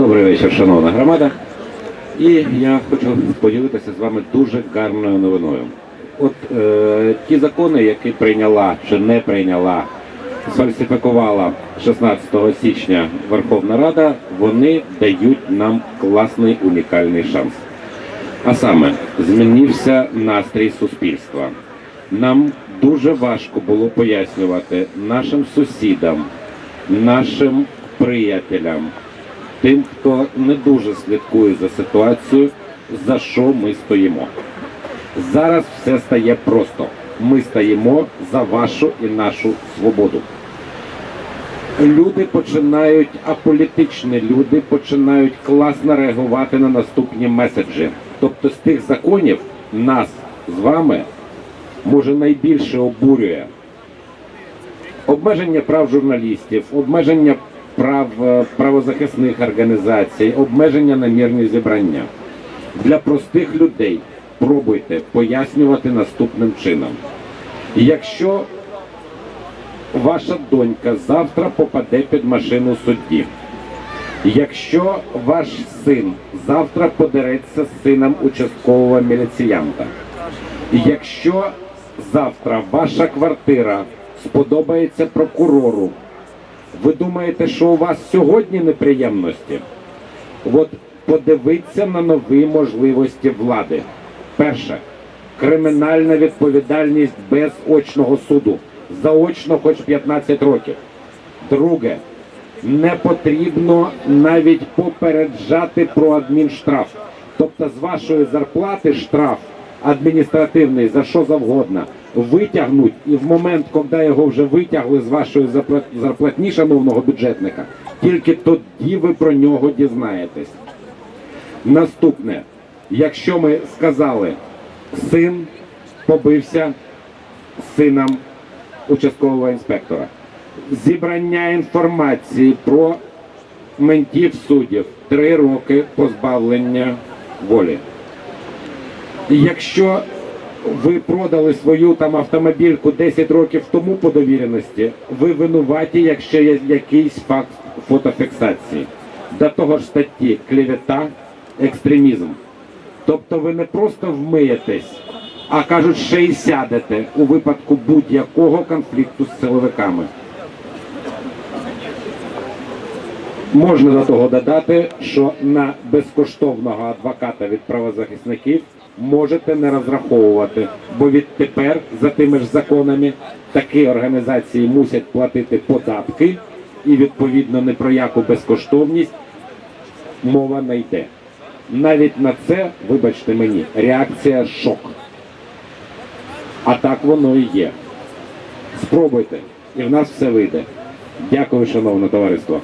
Добрий вечір, шановна громада. І я хочу поділитися з вами дуже гарною новиною. От е, ті закони, які прийняла чи не прийняла, сфальсифікувала 16 січня Верховна Рада, вони дають нам класний унікальний шанс. А саме змінився настрій суспільства. Нам дуже важко було пояснювати нашим сусідам, нашим приятелям, тим, хто не дуже слідкує за ситуацією, за що ми стоїмо. Зараз все стає просто. Ми стоїмо за вашу і нашу свободу. Люди починають, аполітичні люди починають класно реагувати на наступні меседжі. Тобто з тих законів нас з вами може найбільше обурює обмеження прав журналістів, обмеження прав е, правозахисних організацій, обмеження на мирні зібрання. Для простих людей пробуйте пояснювати наступним чином. Якщо ваша донька завтра попаде під машину судді, якщо ваш син завтра подереться з сином участкового міліціянта, якщо завтра ваша квартира сподобається прокурору, ви думаєте, що у вас сьогодні неприємності? От подивіться на нові можливості влади. Перше, кримінальна відповідальність без очного суду. Заочно хоч 15 років. Друге, не потрібно навіть попереджати про адмінштраф. Тобто з вашої зарплати штраф адміністративний за що завгодно витягнуть, і в момент, коли його вже витягли з вашої зарплат- зарплатні шановного бюджетника, тільки тоді ви про нього дізнаєтесь. Наступне, якщо ми сказали, син побився сином участкового інспектора, зібрання інформації про ментів суддів, три роки позбавлення волі. Якщо ви продали свою там автомобільку 10 років тому по довіреності, ви винуваті, якщо є якийсь факт фотофіксації. До того ж статті клевета, екстремізм. Тобто ви не просто вмиєтесь, а кажуть, ще й сядете у випадку будь-якого конфлікту з силовиками. Можна до того додати, що на безкоштовного адвоката від правозахисників можете не розраховувати, бо відтепер за тими ж законами такі організації мусять платити податки, і відповідно не про яку безкоштовність мова не йде. Навіть на це, вибачте мені, реакція шок. А так воно і є. Спробуйте, і в нас все вийде. Дякую, шановне товариство.